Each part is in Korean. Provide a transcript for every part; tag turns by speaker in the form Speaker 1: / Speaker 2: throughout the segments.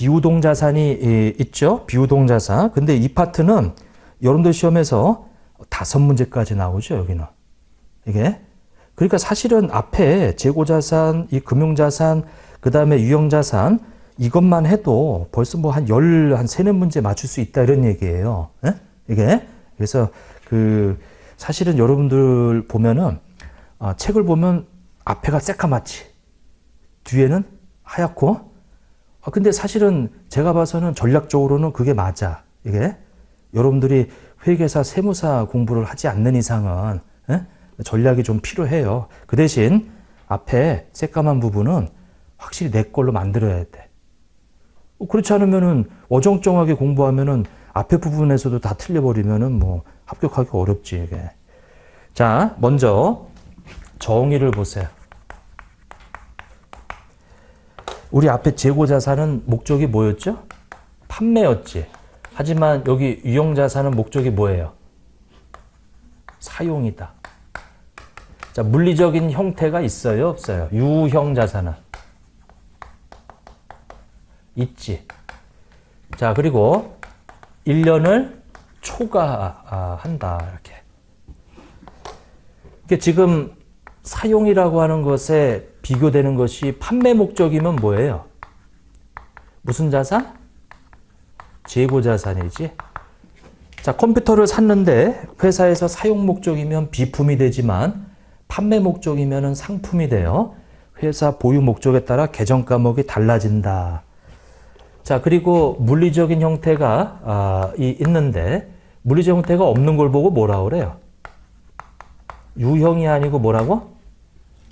Speaker 1: 비우동 자산이 있죠. 비우동 자산. 근데 이 파트는 여러분들 시험에서 다섯 문제까지 나오죠. 여기는 이게 그러니까 사실은 앞에 재고 자산, 이 금융 자산, 그 다음에 유형 자산 이것만 해도 벌써 뭐 한 열, 한 세네 문제 맞출 수 있다 이런 얘기예요. 예? 이게 그래서 그 사실은 여러분들 보면은 아, 책을 보면 앞에가 새까맣지 뒤에는 하얗고 아, 근데 사실은 제가 봐서는 전략적으로는 그게 맞아. 이게 여러분들이 회계사, 세무사 공부를 하지 않는 이상은 예? 전략이 좀 필요해요. 그 대신 앞에 새까만 부분은 확실히 내 걸로 만들어야 돼. 어, 그렇지 않으면은 어정쩡하게 공부하면은 앞에 부분에서도 다 틀려버리면은 뭐 합격하기 어렵지 이게. 자, 먼저 정의를 보세요. 우리 앞에 재고 자산은 목적이 뭐였죠? 판매였지. 하지만 여기 유형 자산은 목적이 뭐예요? 사용이다. 자, 물리적인 형태가 있어요, 없어요? 유형 자산은 있지. 자, 그리고 1년을 초과한다. 이렇게. 이게 지금 사용이라고 하는 것에 비교되는 것이 판매 목적이면 뭐예요? 무슨 자산? 재고 자산이지. 자, 컴퓨터를 샀는데 회사에서 사용 목적이면 비품이 되지만 판매 목적이면 상품이 돼요. 회사 보유 목적에 따라 계정 과목이 달라진다. 자, 그리고 물리적인 형태가 아, 이, 있는데 물리적 형태가 없는 걸 보고 뭐라 그래요? 유형이 아니고 뭐라고?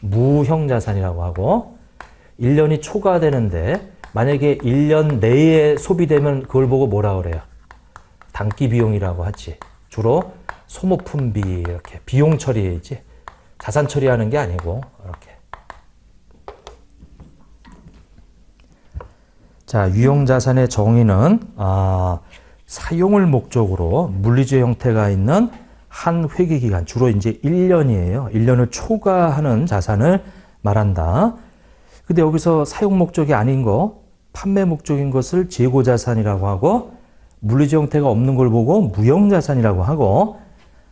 Speaker 1: 무형 자산이라고 하고 1년이 초과되는데 만약에 1년 내에 소비되면 그걸 보고 뭐라 그래요? 단기 비용이라고 하지. 주로 소모품비 이렇게 비용 처리이지. 자산 처리하는 게 아니고 이렇게. 자, 유형 자산의 정의는 아, 사용을 목적으로 물리적 형태가 있는 한 회계 기간 주로 이제 1년이에요. 1년을 초과하는 자산을 말한다. 근데 여기서 사용 목적이 아닌 거, 판매 목적인 것을 재고 자산이라고 하고 물리적 형태가 없는 걸 보고 무형 자산이라고 하고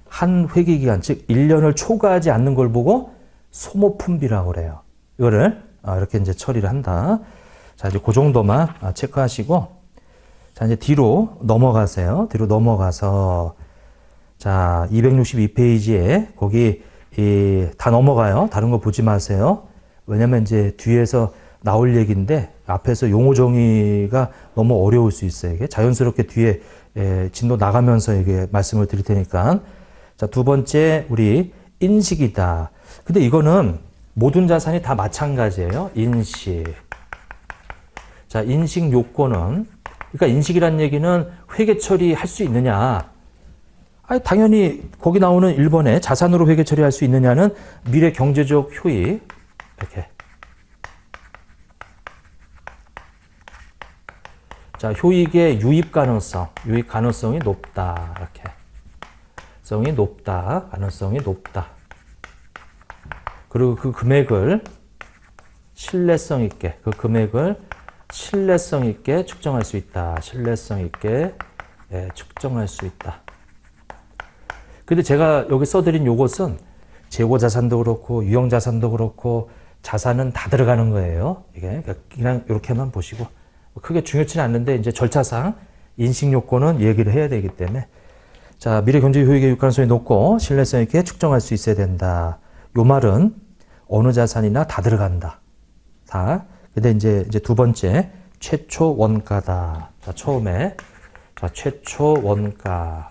Speaker 1: 한 회계 기간 즉 1년을 초과하지 않는 걸 보고 소모품비라고 그래요. 이거를 아, 이렇게 이제 처리를 한다. 자, 이제 그 정도만 아, 체크하시고 자, 이제 뒤로 넘어가세요. 뒤로 넘어가서 자, 262페이지에 거기 이, 다 넘어가요. 다른 거 보지 마세요. 왜냐면 이제 뒤에서 나올 얘기인데 앞에서 용어 정의가 너무 어려울 수 있어요. 이게 자연스럽게 뒤에 에, 진도 나가면서 이게 말씀을 드릴 테니까. 자, 두 번째 우리 인식이다. 근데 이거는 모든 자산이 다 마찬가지예요. 인식. 자, 인식 요건은 그러니까 인식이란 얘기는 회계 처리할 수 있느냐? 아니, 당연히 거기 나오는 1번에 자산으로 회계 처리할 수 있느냐는 미래 경제적 효익 이렇게 자, 효익의 유입 가능성, 유입 가능성이 높다. 이렇게. 성이 높다. 가능성이 높다. 그리고 그 금액을 신뢰성 있게, 그 금액을 신뢰성 있게 측정할 수 있다. 신뢰성 있게 예, 측정할 수 있다. 근데 제가 여기 써드린 요것은 재고 자산도 그렇고 유형 자산도 그렇고 자산은 다 들어가는 거예요. 이게 그냥 이렇게만 보시고 크게 중요치는 않는데 이제 절차상 인식 요건은 얘기를 해야 되기 때문에 자 미래 경제 효익의 유가능성이 높고 신뢰성 있게 측정할 수 있어야 된다. 요 말은 어느 자산이나 다 들어간다. 다. 근데 이제 이제 두 번째 최초 원가다. 자 처음에 자 최초 원가.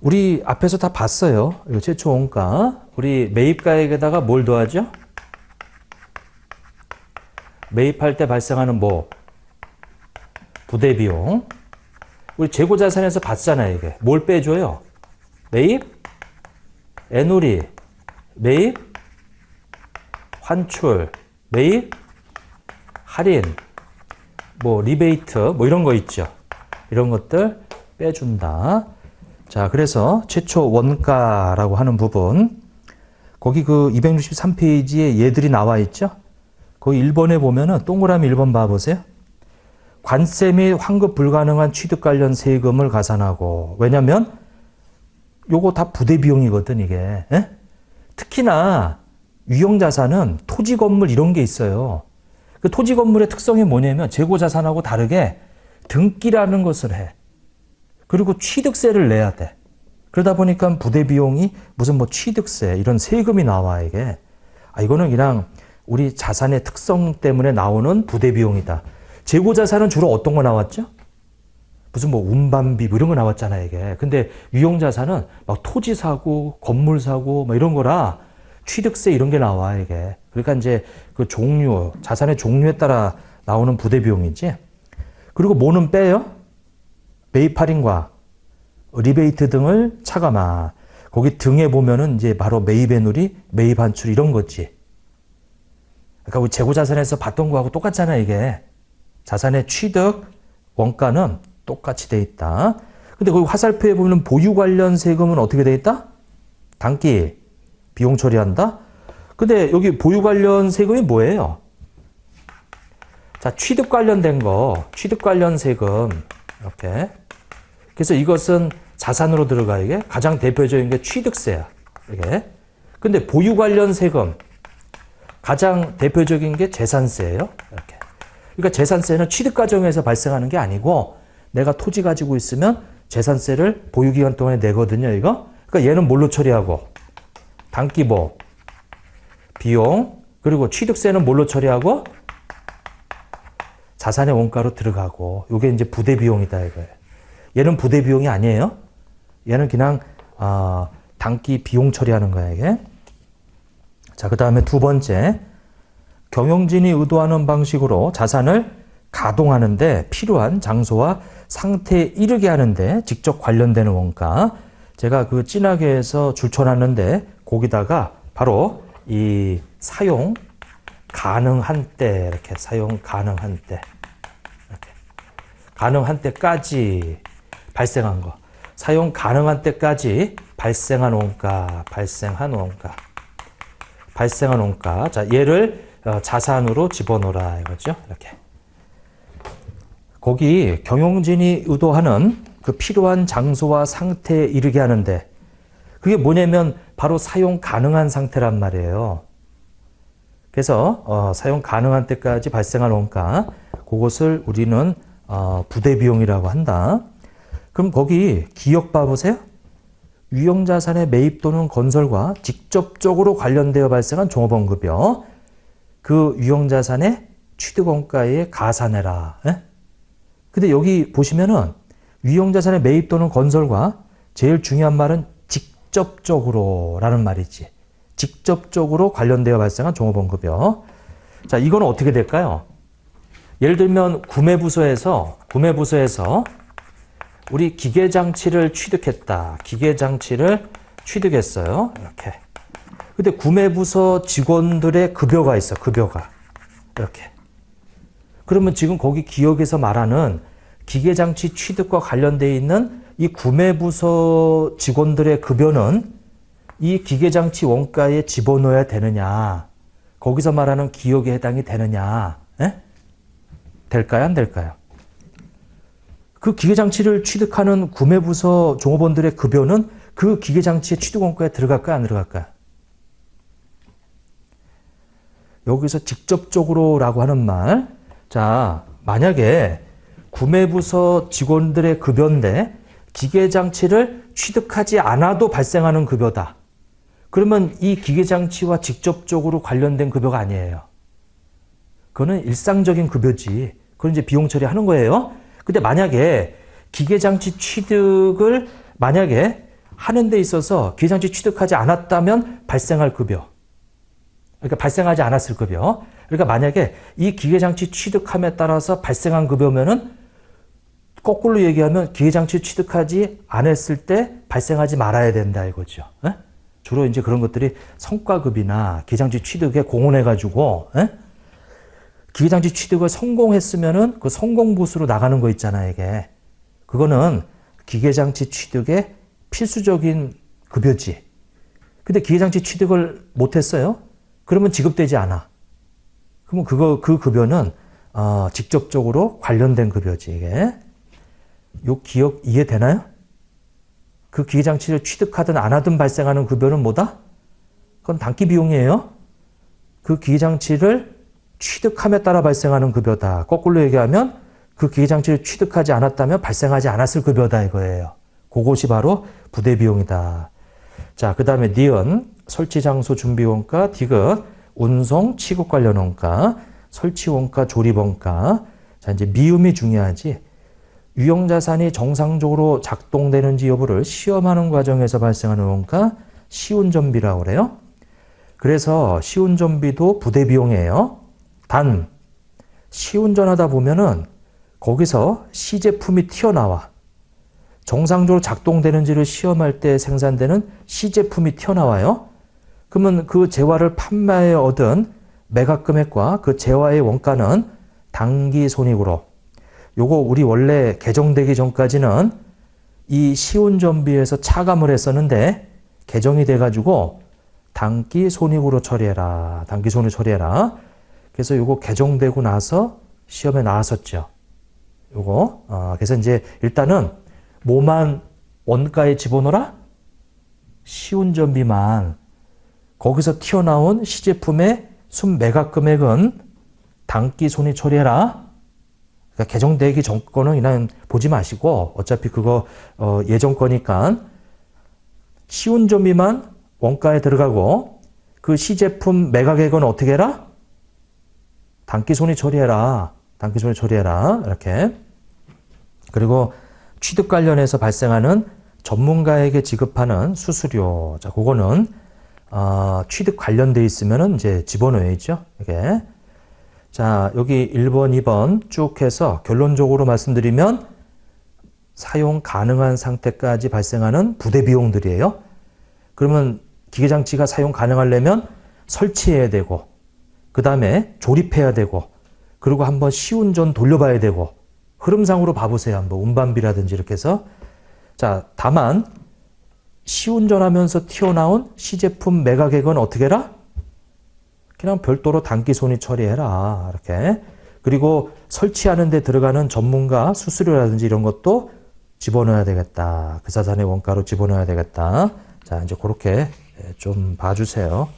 Speaker 1: 우리 앞에서 다 봤어요. 이거 최초 원가. 우리 매입가액에다가 뭘 더하죠? 매입할 때 발생하는 뭐 부대 비용. 우리 재고 자산에서 봤잖아요, 이게. 뭘 빼줘요? 매입, 애누리, 매입, 환출, 매입, 할인, 뭐 리베이트, 뭐 이런 거 있죠. 이런 것들 빼준다. 자, 그래서 최초 원가라고 하는 부분. 거기 그 263페이지에 얘들이 나와 있죠? 거기 1번에 보면은 동그라미 1번 봐보세요. 관세 및 환급 불가능한 취득 관련 세금을 가산하고 왜냐면 요거 다 부대 비용이거든 이게. 예? 특히나 유형 자산은 토지 건물 이런 게 있어요. 그 토지 건물의 특성이 뭐냐면 재고 자산하고 다르게 등기라는 것을 해. 그리고 취득세를 내야 돼. 그러다 보니까 부대 비용이 무슨 뭐 취득세 이런 세금이 나와 이게. 아 이거는 그냥 우리 자산의 특성 때문에 나오는 부대 비용이다. 재고 자산은 주로 어떤 거 나왔죠? 무슨 뭐 운반비 뭐 이런 거 나왔잖아요 이게. 근데 유형 자산은 막 토지 사고 건물 사고 뭐 이런 거라 취득세 이런 게 나와 이게. 그러니까 이제 그 종류 자산의 종류에 따라 나오는 부대 비용이지. 그리고 뭐는 빼요? 할인과 리베이트 등을 차감하. 거기 등에 보면은 이제 바로 매입의 누리, 매입 한출 이런 거지. 그러니까 우리 재고 자산에서 봤던 거하고 똑같잖아 이게. 자산의 취득 원가는 똑같이 돼 있다. 근데 거기 화살표에 보면 보유 관련 세금은 어떻게 돼 있다? 단기 비용 처리한다. 근데 여기 보유 관련 세금이 뭐예요? 자, 취득 관련된 거, 취득 관련 세금 이렇게. 그래서 이것은 자산으로 들어가 이게 가장 대표적인 게 취득세야. 이게. 근데 보유 관련 세금 가장 대표적인 게 재산세예요. 이렇게. 그러니까 재산세는 취득 과정에서 발생하는 게 아니고 내가 토지 가지고 있으면 재산세를 보유 기간 동안에 내거든요, 이거. 그러니까 얘는 뭘로 처리하고 단기보 비용 그리고 취득세는 뭘로 처리하고 자산의 원가로 들어가고 이게 이제 부대 비용이다 이거예요. 얘는 부대 비용이 아니에요. 얘는 그냥 어, 단기 비용 처리하는 거야 이게. 자, 그 다음에 두 번째 경영진이 의도하는 방식으로 자산을 가동하는데 필요한 장소와 상태에 이르게 하는데 직접 관련되는 원가. 제가 그 진하게 해서 줄쳐놨는데 거기다가 바로 이 사용 가능한 때 이렇게 사용 가능한 때 이렇게 가능한 때까지 발생한 거. 사용 가능한 때까지 발생한 원가 발생한 원가. 발생한 원가. 자 얘를 어, 자산으로 집어넣어라 이거죠? 이렇게. 거기 경영진이 의도하는 그 필요한 장소와 상태에 이르게 하는데 그게 뭐냐면 바로 사용 가능한 상태란 말이에요. 그래서 어, 사용 가능한 때까지 발생한 원가 그것을 우리는 어, 부대 비용이라고 한다. 그럼 거기 기억 봐보세요. 유형자산의 매입 또는 건설과 직접적으로 관련되어 발생한 종업원급여 그 유형자산의 취득원가에 가산해라. 에? 근데 여기 보시면은 유형자산의 매입 또는 건설과 제일 중요한 말은 직접적으로라는 말이지. 직접적으로 관련되어 발생한 종업원급여. 자, 이거는 어떻게 될까요? 예를 들면 구매부서에서 구매부서에서 우리 기계 장치를 취득했다. 기계 장치를 취득했어요. 이렇게. 근데 구매 부서 직원들의 급여가 있어. 급여가. 이렇게. 그러면 지금 거기 기업에서 말하는 기계 장치 취득과 관련되어 있는 이 구매 부서 직원들의 급여는 이 기계 장치 원가에 집어넣어야 되느냐? 거기서 말하는 기억에 해당이 되느냐? 에? 될까요? 안 될까요? 그 기계장치를 취득하는 구매부서 종업원들의 급여는 그 기계장치의 취득원가에 들어갈까요? 안 들어갈까요? 여기서 직접적으로라고 하는 말. 자, 만약에 구매부서 직원들의 급여인데 기계장치를 취득하지 않아도 발생하는 급여다. 그러면 이 기계장치와 직접적으로 관련된 급여가 아니에요. 그거는 일상적인 급여지. 그건 이제 비용 처리하는 거예요. 근데 만약에 기계장치 취득을 만약에 하는 데 있어서 기계장치 취득하지 않았다면 발생할 급여. 그러니까 발생하지 않았을 급여. 그러니까 만약에 이 기계장치 취득함에 따라서 발생한 급여면은 거꾸로 얘기하면 기계장치 취득하지 않았을 때 발생하지 말아야 된다 이거죠. 에? 주로 이제 그런 것들이 성과급이나 기계장치 취득에 공헌해가지고 에? 기계장치 취득을 성공했으면은 그 성공 보수로 나가는 거 있잖아요 이게. 그거는 기계장치 취득의 필수적인 급여지. 근데 기계장치 취득을 못했어요? 그러면 지급되지 않아. 그러면 그거 그 급여는 어, 직접적으로 관련된 급여지 이게. 요 기억 이해되나요? 그 기계장치를 취득하든 안 하든 발생하는 급여는 뭐다? 그건 단기 비용이에요. 그 기계장치를 취득함에 따라 발생하는 급여다. 거꾸로 얘기하면 그 기계장치를 취득하지 않았다면 발생하지 않았을 급여다 이거예요. 그것이 바로 부대 비용이다. 자, 그 다음에 니은 설치 장소 준비 원가, 디귿 운송 취급 관련 원가, 설치 원가, 조립 원가. 자, 이제 미음이 중요하지. 유형 자산이 정상적으로 작동되는지 여부를 시험하는 과정에서 발생하는 원가 시운전비라고 그래요. 그래서 시운전비도 부대 비용이에요. 단 시운전하다 보면은 거기서 시제품이 튀어나와. 정상적으로 작동되는지를 시험할 때 생산되는 시제품이 튀어나와요. 그러면 그 재화를 판매해 얻은 매각 금액과 그 재화의 원가는 당기 손익으로 요거 우리 원래 개정되기 전까지는 이 시운전비에서 차감을 했었는데 개정이 돼가지고 단기 손익으로 처리해라. 단기 손익 처리해라. 그래서 요거 개정되고 나서 시험에 나왔었죠. 요거. 어, 그래서 이제 일단은 뭐만 원가에 집어넣어라? 시운 전비만. 거기서 튀어나온 시제품의 순 매각 금액은 단기 손익 처리해라. 그러니까 개정되기 전 거는 그냥 보지 마시고 어차피 그거 어, 예전 거니까 시운 전비만 원가에 들어가고 그 시제품 매각액은 어떻게 해라? 단기 손익 처리해라. 단기 손익 처리해라. 이렇게. 그리고 취득 관련해서 발생하는 전문가에게 지급하는 수수료. 자, 그거는 어, 취득 관련돼 있으면은 이제 집어넣어야죠. 이게. 자, 여기 1번, 2번 쭉 해서 결론적으로 말씀드리면 사용 가능한 상태까지 발생하는 부대 비용들이에요. 그러면 기계장치가 사용 가능하려면 설치해야 되고, 그 다음에 조립해야 되고, 그리고 한번 시운전 돌려봐야 되고, 흐름상으로 봐보세요. 한번 운반비라든지 이렇게 해서. 자, 다만, 시운전하면서 튀어나온 시제품 매각액은 어떻게 해라? 그냥 별도로 단기 손익 처리해라. 이렇게. 그리고 설치하는 데 들어가는 전문가 수수료라든지 이런 것도 집어넣어야 되겠다. 그 자산의 원가로 집어넣어야 되겠다. 자, 이제 그렇게 좀 봐주세요.